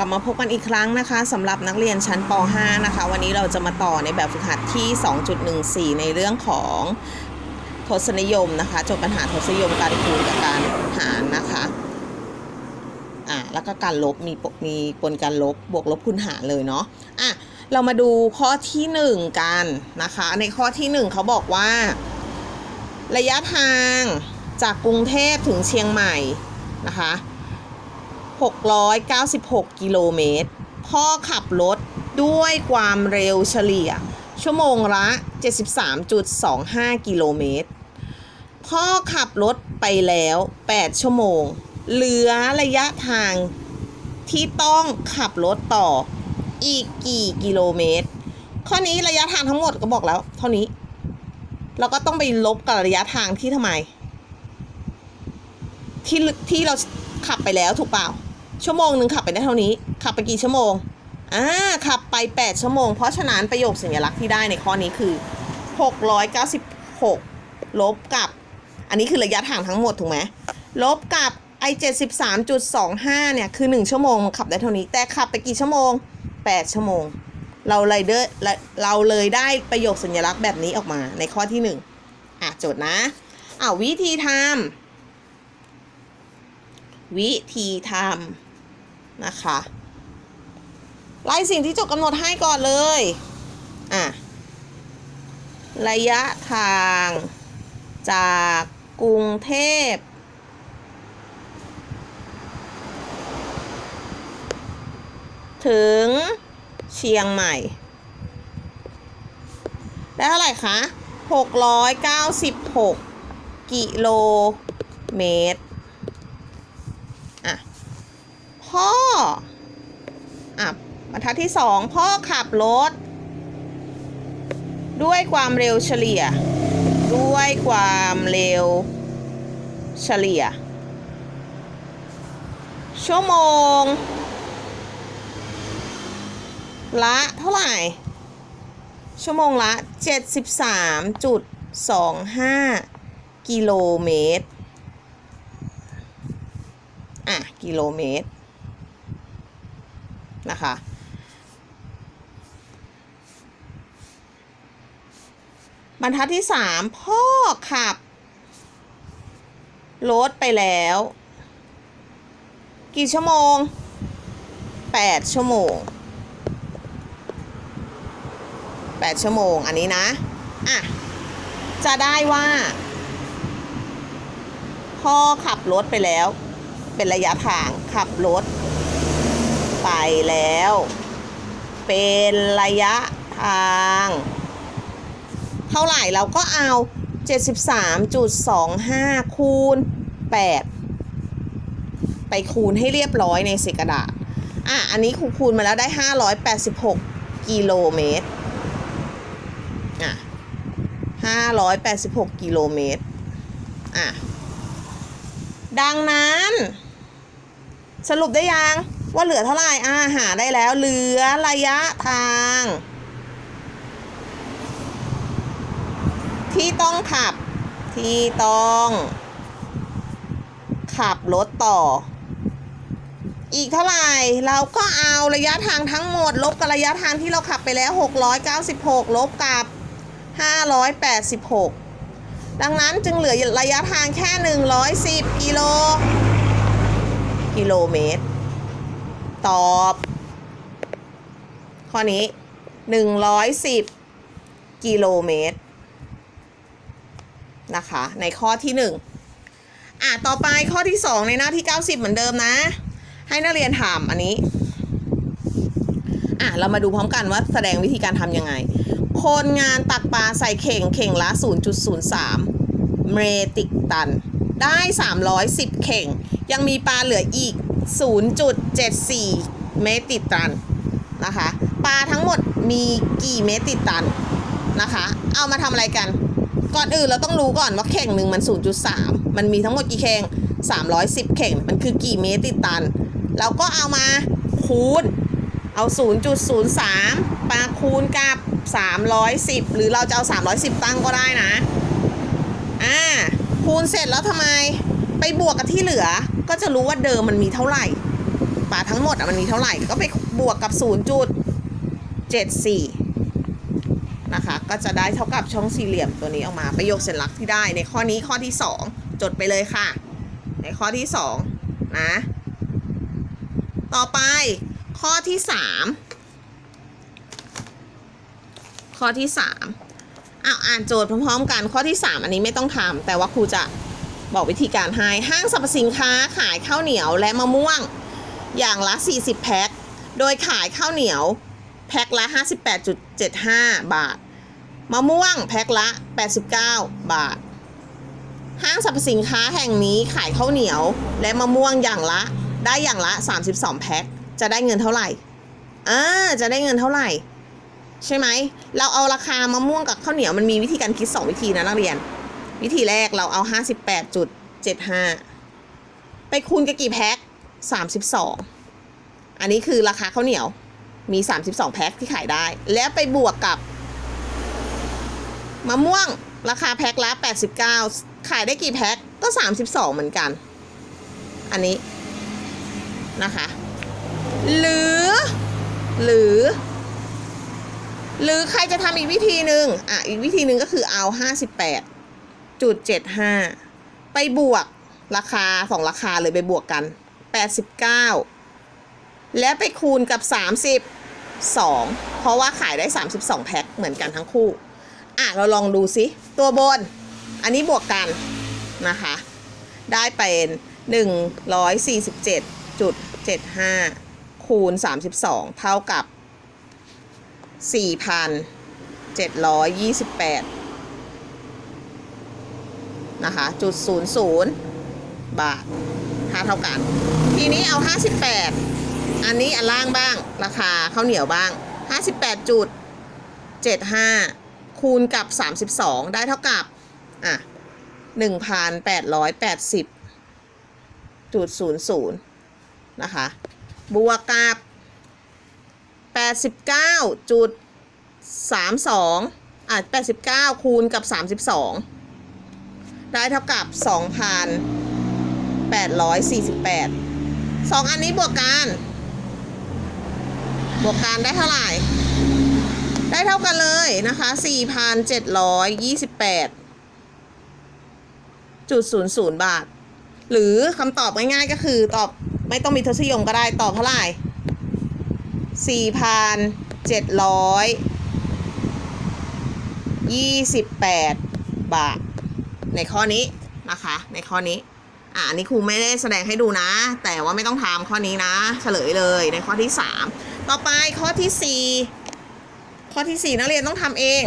กลับมาพบกันอีกครั้งนะคะสำหรับนักเรียนชั้นป .5 นะคะ วันนี้เราจะมาต่อในแบบฝึกหัดที่ 2.14 ในเรื่องของทศนิยมนะคะโจทย์ปัญหาทศนิยมการคูณกับการหารนะคะอะแล้วก็การลบมีปมีปนการลบบวกลบคูณหารเลยเนาะอะเรามาดูข้อที่ 1 กันนะคะ ในข้อที่ 1เขาบอกว่า ระยะทางจากกรุงเทพถึงเชียงใหม่นะคะ 696 กิโลเมตร พ่อขับรถด้วยความเร็วเฉลี่ย ชั่วโมงละ 73.25 กิโลเมตร พ่อขับรถไปแล้ว 8 ชั่วโมง เหลือระยะทางที่ต้องขับรถต่ออีกกี่กิโลเมตร ข้อนี้ระยะทางทั้งหมดก็บอกแล้ว เท่านี้ เราก็ต้องไปลบกับระยะทางที่ทำไม ที่ที่เราขับไปแล้วถูกเปล่า ชั่วโมงหนึ่งขับไปได้เท่านี้ ขับไปกี่ชั่วโมงอ่าขับไป 8 ชั่วโมง เพราะฉะนั้นประโยคสัญลักษณ์ที่ได้ในข้อนี้คือ 696 ลบกับ อันนี้คือระยะทางทั้งหมดถูกไหมลบกับไอ73.25 เนี่ย คือ 1 ชั่วโมงมันขับได้เท่านี้ แต่ขับไปกี่ชั่วโมง 8 ชั่วโมง เราเลยเดอเราเลยได้ประโยคสัญลักษณ์แบบนี้ออกมาในข้อที่ 1 อะโจทย์นะอ่าวิธีทำวิธีทำ นะคะไล่สิ่งที่โจทย์กำหนดให้ก่อนเลยอะระยะทางจากกรุงเทพถึงเชียงใหม่ ได้เท่าไหร่คะ 696 กิโลเมตร อะ พ่อ อะบรรทัดที่สองพ่อขับรถ ด้วยความเร็วเฉลี่ย ด้วยความเร็วเฉลี่ย ชั่วโมง ละเท่าไหร่ ชั่วโมงละ 73.25 กิโลเมตร อะ กิโลเมตร นะคะ บรรทัดที่สามพ่อขับรถไปแล้ว กี่ชั่วโมง 8 ชั่วโมง 8 ชั่วโมงอันนี้นะ อะ จะได้ว่า พ่อขับรถไปแล้ว เป็นระยะทางขับรถ ไปแล้ว เป็นระยะทาง เท่าไหร่เราก็เอา 73.25 คูณ 8 ไปคูณให้เรียบร้อยในเศษกระดาษอะ อันนี้คูณคูณมาแล้วได้ 586 กิโลเมตรอะ586 กิโลเมตรอะดังนั้น สรุปได้ยัง ว่าเหลือเท่าไหร่อาหาได้แล้ว เหลือระยะทาง ที่ต้องขับ ที่ต้อง ขับรถต่อ อีกเท่าไหร่ เราก็เอาระยะทางทั้งหมด ลบกับระยะทางที่เราขับไปแล้ว 696 ลบกับ 586ดังนั้นจึงเหลือระยะทางแค่ 110 กิโล กิโลเมตร ตอบ ข้อนี้110กิโลเมตรนะคะ ในข้อที่1อะ ต่อไปข้อที่2ในหน้าที่90เหมือนเดิมนะ ให้นักเรียนถามอันนี้ อะ เรามาดูพร้อมกันว่าแสดงวิธีการทำยังไง คนงานตักปลาใส่เข่งเข่งละ 0.03 เมตริกตัน ได้ 310 เข่ง ยังมีปลาเหลืออีก 0.74 เมตริกตันนะคะ ปลาทั้งหมดมีกี่เมตริกตันนะคะ เอามาทำอะไรกัน ก่อนอื่นเราต้องรู้ก่อนว่าเข่งหนึ่งมัน 0.3 มันมีทั้งหมดกี่เข่ง 310 เข่ง มันคือกี่เมตรติดตัน เราก็เอามาคูณ เอา 0.03มาคูณกับ 310 หรือเราจะเอา 310 ตั้งก็ได้นะ อ่า คูณเสร็จแล้วทำไม ไปบวกกับที่เหลือ ก็จะรู้ว่าเดิมมันมีเท่าไหร่ปะทั้งหมดอะมันมีเท่าไหร่ ก็ไปบวกกับ 0.74 นะคะ ก็จะได้เท่ากับช่องสี่เหลี่ยมตัวนี้ออกมา ประโยคสัญลักที่ได้ในข้อนี้ข้อที่ 2 จดไปเลยค่ะ ในข้อที่ 2 นะ ต่อไปข้อที่ 3 ข้อที่ 3อ้าวอ่านโจทย์พร้อมๆกันข้อที่ 3 อันนี้ไม่ต้องทำแต่ว่าครูจะ บอกวิธีการให้ห้างสรรพสินค้าขายข้าวเหนียวและมะม่วง อย่างละ 40 แพ็ค โดยขายข้าวเหนียว แพ็คละ 58.75 บาท มะม่วงแพ็คละ 89 บาท ห้างสรรพสินค้าแห่งนี้ขายข้าวเหนียว และมะม่วงอย่างละได้อย่างละ 32 แพ็ค จะได้เงินเท่าไหร่อ่าจะได้เงินเท่าไหร่ ใช่ไหม เราเอาราคามะม่วงกับข้าวเหนียวมันมีวิธีการคิด 2 วิธีนะนักเรียน วิธีแรกเราเอา 58.75 ไปคูณกับกี่แพ็ค32 อันนี้คือราคาข้าวเหนียวมี 32 แพ็คที่ขายได้ แล้วไปบวกกับมะม่วงราคาแพ็คละ 89 ขายได้กี่แพ็คก็ 32 เหมือนกัน อันนี้นะคะ หรือ หรือ หรือใครจะทำอีกวิธีหนึ่งอะ อีกวิธีหนึ่งก็คือเอา 58 จุดเจ็ดห้าไปบวกราคาสองราคาเลยไปบวกกันแปดสิบเก้าและไปคูณกับสามสิบสองเพราะว่าขายได้สามสิบสองแพ็คเหมือนกันทั้งคู่ อะ เราลองดูซิ ตัวบน อันนี้บวกกันนะคะ ได้เป็นหนึ่งร้อยสี่สิบเจ็ดจุดเจ็ดห้าคูณสามสิบสองเท่ากับสี่พันเจ็ดร้อยยี่สิบแปด นะคะจุดศูนย์ศูนย์บาทค่าเท่ากัน ทีนี้เอา 58 อันนี้อันล่างบ้างราคาข้าวเหนียวบ้าง 58จุด75 คูณกับ 32 ได้เท่ากับอะ1,880จุด00นะคะบวกกับ 89จุด32อะ89 คูณกับ 32 ได้เท่ากับ 2,848สองอันนี้บวกกัน บวกกันได้เท่าไหร่ ได้เท่ากันเลยนะคะ 4,728จุดศูนย์ศูนย์บาท หรือคำตอบง่ายๆก็คือตอบไม่ต้องมีทศนิยมก็ได้ตอบเท่าไหร่ 4,728 บาท ในข้อนี้นะคะ ในข้อนี้อ่านี่ครูไม่ได้แสดงให้ดูนะ แต่ว่าไม่ต้องทำข้อนี้นะ เฉลยเลยในข้อที่ 3 ต่อไปข้อที่ 4 ข้อที่ 4 นักเรียนต้องทำเอง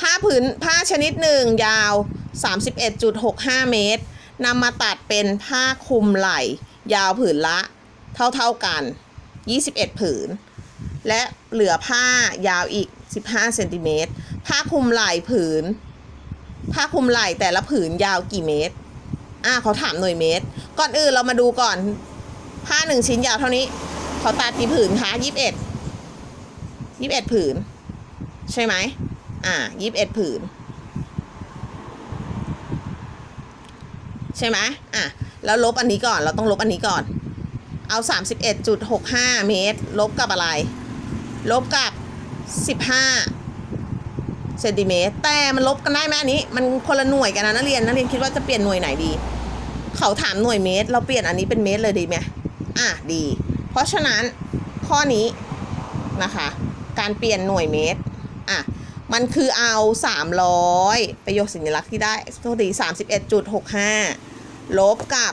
ผ้าผืนผ้าชนิดหนึ่งยาว 31.65 เมตรนำมาตัดเป็นผ้าคลุมไหล่ยาวผืนละเท่าๆกัน 21 ผืน และเหลือผ้ายาวอีก 15 เซนติเมตร ผ้าคลุมไหล่ผืน ผ้าคลุมไหล่แต่ละผืนยาวกี่เมตร อ่าเขาถามหน่วยเมตร ก่อนอื่นเรามาดูก่อน ผ้าหนึ่งชิ้นยาวเท่านี้เขาตัดกี่ผืนคะ21 21ผืน ใช่ไหมอ่า21ผืน ใช่ไหมอะแล้วลบอันนี้ก่อน เราต้องลบอันนี้ก่อน เอา 31.65 เมตร ลบกับอะไร ลบกับ 15 เซนติเมตร แต่มันลบกันได้ไหมอันนี้ มันคนละหน่วยกันนะนักเรียนนักเรียนคิดว่าจะเปลี่ยนหน่วยไหนดี เขาถามหน่วยเมตร เราเปลี่ยนอันนี้เป็นเมตรเลยดีไหมอะดี เพราะฉะนั้นข้อนี้นะคะ การเปลี่ยนหน่วยเมตรอะมันคือเอา 300 ประโยคสัญลักษณ์ที่ได้โทษที31.65 ลบกับ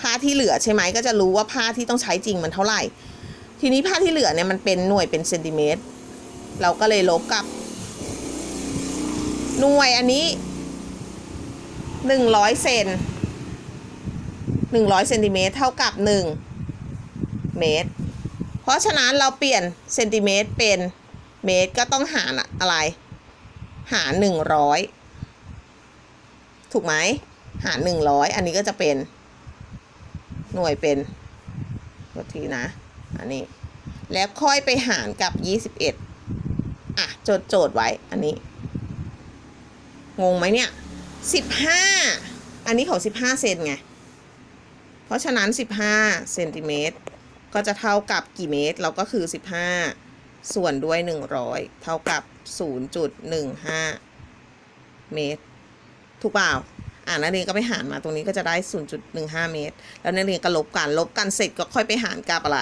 ผ้าที่เหลือใช่ไหมก็จะรู้ว่าผ้าที่ต้องใช้จริงมันเท่าไหร่ ทีนี้ผ้าที่เหลือเนี่ยมันเป็นหน่วยเป็นเซนติเมตร เราก็เลยลบกับ หน่วยอันนี้100เซน100เซนติเมตรเท่ากับ1เมตร เพราะฉะนั้นเราเปลี่ยนเซนติเมตรเป็นเมตรก็ต้องหารอะไร หาร100ถูกไหม หาร100อันนี้ก็จะเป็น หน่วยเป็นโทษทีนะอันนี้ แล้วค่อยไปหารกับ21อะโจทย์โจทย์ไว้อันนี้ งงไหมเนี่ย15อันนี้เขา15เซนไง เพราะฉะนั้น15เซนติเมตรก็จะเท่ากับกี่เมตร เราก็คือ15ส่วนด้วย100เท่ากับ0.15เมตร ถูกเปล่าอ่านักเรียนก็ไปหารมาตรงนี้ก็จะได้ 0.15 เมตร แล้วนักเรียนก็ลบกัน ลบกันเสร็จก็ค่อยไปหารกับอะไร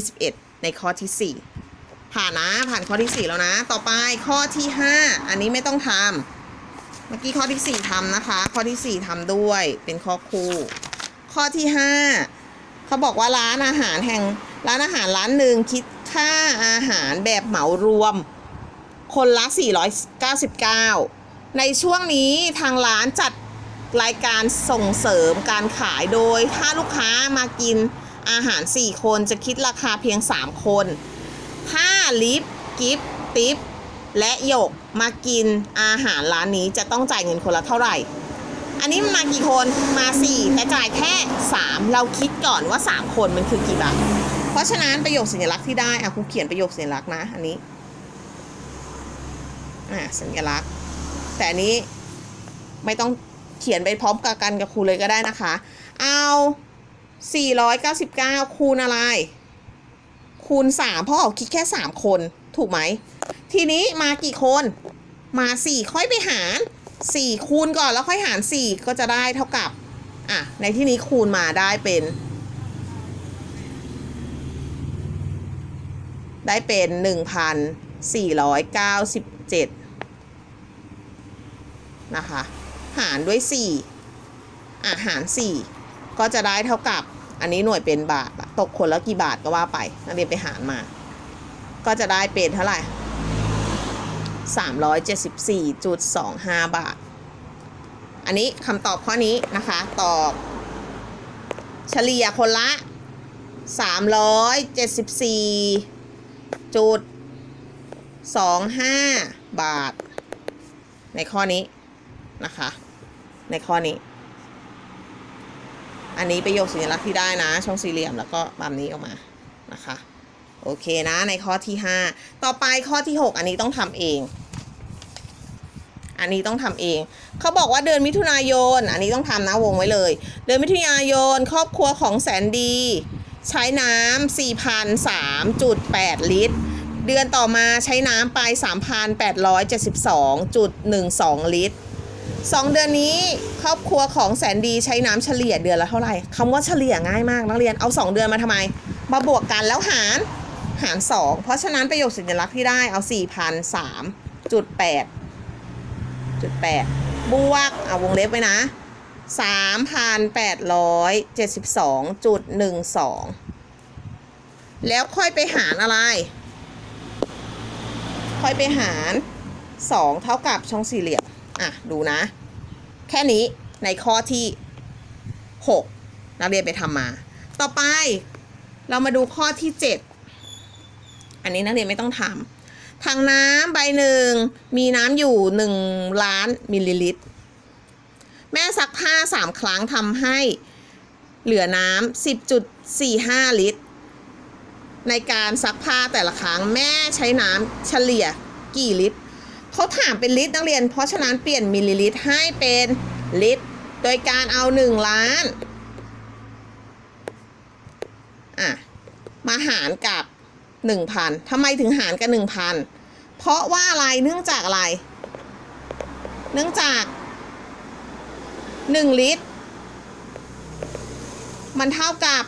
21 ในข้อที่ 4 ผ่านนะ ผ่านข้อที่ 4 แล้วนะ ต่อไปข้อที่ 5 อันนี้ไม่ต้องทำ เมื่อกี้ข้อที่4ทำนะคะ ข้อที่4ทำด้วยเป็นข้อคู่ ข้อที่5เขาบอกว่าร้านอาหารแห่งร้านอาหารร้านหนึ่งคิดค่าอาหารแบบเหมารวม คนละ 499 ในช่วงนี้ทางร้านจัดรายการส่งเสริมการขายโดย ถ้าลูกค้ามากินอาหาร 4 คนจะคิดราคาเพียง 3 คนถ้าลิฟกิฟติป และหยกมากินอาหารร้านนี้จะต้องจ่ายเงินคนละเท่าไหร่ อันนี้มากี่คนมา 4 แต่จ่ายแค่ 3 เราคิดก่อนว่า 3 คนมันคือกี่บาท เพราะฉะนั้นประโยคสัญลักษณ์ที่ได้อะครูเขียนประโยคสัญลักษณ์นะ อันนี้อ่าสัญลักษณ์ แต่อันนี้ไม่ต้องเขียนไปพร้อมกับกันกับครูเลยก็ได้นะคะ เอา 499 คูณอะไร คูณ 3 เพราะเขาคิดแค่ 3 คนถูกไหม ทีนี้มากี่คน มา4ค่อยไปหาร4คูณก่อนแล้วค่อยหาร4ก็จะได้เท่ากับ อะ ในที่นี้คูณมาได้เป็น ได้เป็น1,497นะคะ หารด้วย4อะ หาร4ก็จะได้เท่ากับ อันนี้หน่วยเป็นบาท ตกคนละกี่บาทก็ว่าไป นักเรียนไปหารมา ก็จะได้เป็นเท่าไหร่ 374.25 บาท อันนี้คำตอบข้อนี้นะคะ ตอบ เฉลี่ยคนละ 374จุด25 บาท ในข้อนี้นะคะ ในข้อนี้ อันนี้ประโยคสัญลักษณ์ที่ได้นะ ช่องสี่เหลี่ยมแล้วก็ตามนี้ออกมานะคะโอเคนะในข้อที่ 5 ต่อไปข้อที่ 6 อันนี้ต้องทำเอง อันนี้ต้องทำเอง เขาบอกว่าเดือนมิถุนายน อันนี้ต้องทำนะวงไว้เลย เดือนมิถุนายนครอบครัวของแสนดี ใช้น้ำ4,003.8 ลิตร เดือนต่อมาใช้น้ำไป 3,872.12 ลิตรสองเดือนนี้ครอบครัวของแสนดีใช้น้ำเฉลี่ยเดือนละเท่าไหร่คำว่าเฉลี่ยง่ายมากนักเรียนเอา 2 เดือนมาทำไม มาบวกกันแล้วหารหาร 2 เพราะฉะนั้นประโยคสัญลักษณ์ที่ได้เอา 4,003.8 จุด8บวกเอาวงเล็บไว้นะ3,872.12แปดร้อยเจ็ดสิบสองจุดหนึ่งสองแล้วค่อยไปหารอะไร ค่อยไปหาร2เท่ากับช่องสี่เหลี่ยม อะ ดูนะ แค่นี้ในข้อที่6นักเรียนไปทำมา ต่อไปเรามาดูข้อที่7อันนี้นักเรียนไม่ต้องทำ ถังน้ำใบหนึ่งมีน้ำอยู่1ล้านมิลลิลิตร แม่ซักผ้า3ครั้งทำให้เหลือน้ำ10.45 ลิตร ในการซักผ้าแต่ละครั้งแม่ใช้น้ำเฉลี่ยกี่ลิตรเขาถามเป็นลิตรนักเรียน เพราะฉะนั้นเปลี่ยนมิลลิลิตรให้เป็นลิตร โดยการเอา 1 ล้านอะมาหารกับ 1,000ทำไมถึงหารกับ1,000 เพราะว่าอะไรเนื่องจากอะไร เนื่องจาก 1 ลิตร มันเท่ากับ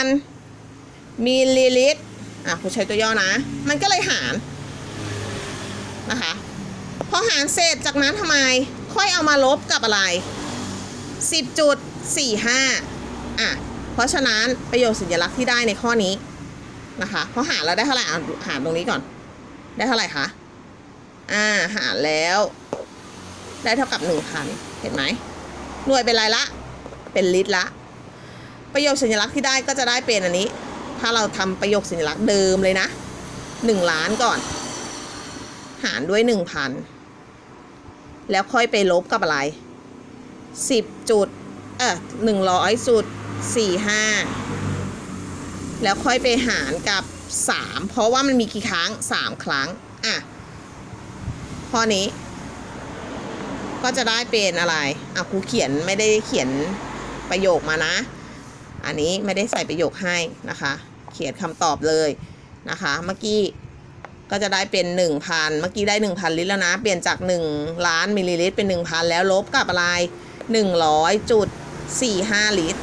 1,000มิลลิลิตรอะผู้ใช้ตัวย่อนะ มันก็เลยหารนะคะพอหารเสร็จจากนั้นทำไม ค่อยเอามาลบกับอะไร 10.45อะเพราะฉะนั้นประโยคสัญลักษณ์ที่ได้ในข้อนี้นะคะพอหารแล้วได้เท่าไหร่หารตรงนี้ก่อน ได้เท่าไหร่คะอ่าหารแล้ว ได้เท่ากับ1,000เห็นไหมหน่วยเป็นไรละ เป็นลิตรละ ประโยคสัญลักษณ์ที่ได้ก็จะได้เป็นอันนี้ ถ้าเราทำประโยคสัญลักษณ์เดิมเลยนะ1ล้านก่อน หารด้วย1,000แล้วค่อยไปลบกับอะไร10จุดเออ100จุด45แล้วค่อยไปหารกับ 3 เพราะว่ามันมีกี่ครั้ง 3 ครั้ง อะ ข้อนี้ ก็จะได้เป็นอะไรอะครูเขียนไม่ได้เขียนประโยคมานะ อันนี้ไม่ได้ใส่ประโยคให้นะคะ เขียนคำตอบเลยนะคะ เมื่อกี้ก็จะได้เป็น 1,000 เมื่อกี้ได้ 1,000 ลิตรแล้วนะ เปลี่ยนจาก 1 ล้านมิลลิลิตรเป็น 1,000 แล้วลบกับอะไร 100จุด45 ลิตร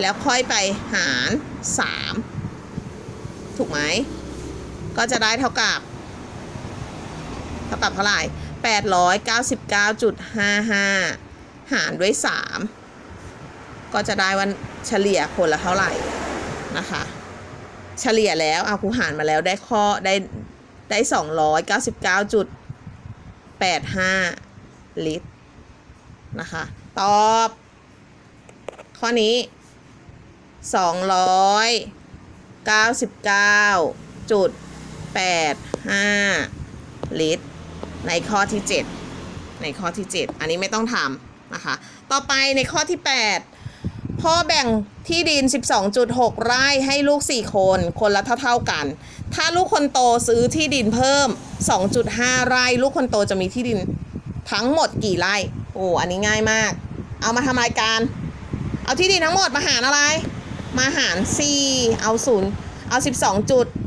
แล้วค่อยไปหาร 3 ถูกไหม ก็จะได้เท่ากับ เท่ากับเท่าไหร่899.55หารด้วย3ก็จะได้วันเฉลี่ยคนละเท่าไหร่นะคะ เฉลี่ยแล้วเอาคูหารมาแล้วได้ข้อได้ได้สองร้อยเก้าสิบเก้าจุดแปดห้าลิตรนะคะ ตอบ ข้อนี้สองร้อย เก้าสิบเก้าจุดแปดห้าลิตร ในข้อที่เจ็ดในข้อที่เจ็ดอันนี้ไม่ต้องทำนะคะ ต่อไปในข้อที่แปดพ่อแบ่งที่ดิน 12.6 ไร่ให้ลูก 4 คน คนละเท่า ๆกัน ถ้าลูกคนโตซื้อที่ดินเพิ่ม 2.5 ไร่ ลูกคนโตจะมีที่ดินทั้งหมดกี่ไร่ โอ้ อันนี้ง่ายมาก เอามาทำรายการ เอาที่ดินทั้งหมดมาหารอะไร มาหาร 4 เอาศูนย์เอา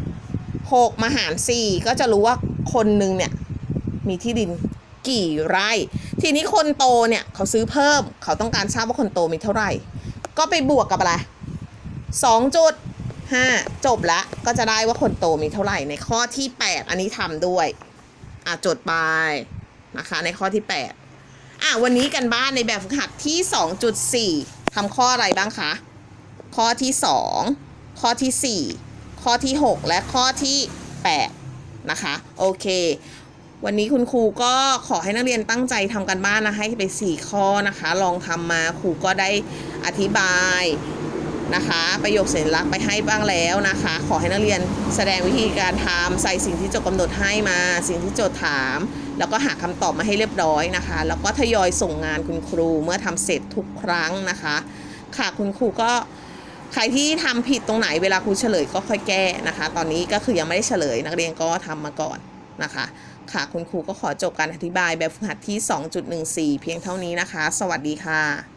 12.6มาหาร 4 ก็จะรู้ว่าคนหนึ่งเนี่ยมีที่ดินกี่ไร่ ทีนี้คนโตเนี่ยเขาซื้อเพิ่ม เขาต้องการทราบว่าคนโตมีเท่าไหร่ ก็ไปบวกกับอะไรสองจุดห้าจบละก็จะได้ว่าคนโตมีเท่าไหร่ในข้อที่ 8 อันนี้ทำด้วย อะจดไปนะคะในข้อที่ 8อะวันนี้กันบ้านในแบบฝึกหัดที่ 2.4ทำข้ออะไรบ้างคะ ข้อที่ 2 ข้อที่ 4 ข้อที่ 6 และข้อที่ 8 นะคะ โอเค วันนี้คุณครูก็ขอให้นักเรียนตั้งใจทำกันบ้านนะให้ไป 4 ข้อนะคะ ลองทำมาครูก็ได้อธิบายนะคะ ประโยคสัญลักษณ์ไปให้บ้างแล้วนะคะ ขอให้นักเรียนแสดงวิธีการทำใส่สิ่งที่โจทย์กำหนดให้มา สิ่งที่โจทย์ถาม แล้วก็หาคำตอบมาให้เรียบร้อยนะคะ แล้วก็ทยอยส่งงานคุณครูเมื่อทำเสร็จทุกครั้งนะคะ ค่ะคุณครูก็ ใครที่ทำผิดตรงไหนเวลาครูเฉลยก็ค่อยแก้นะคะ ตอนนี้ก็คือยังไม่ได้เฉลย นักเรียนก็ทำมาก่อนนะคะ ค่ะคุณครูก็ขอจบการอธิบายแบบฝึกหัดที่ 2.14 เพียงเท่านี้นะคะ สวัสดีค่ะ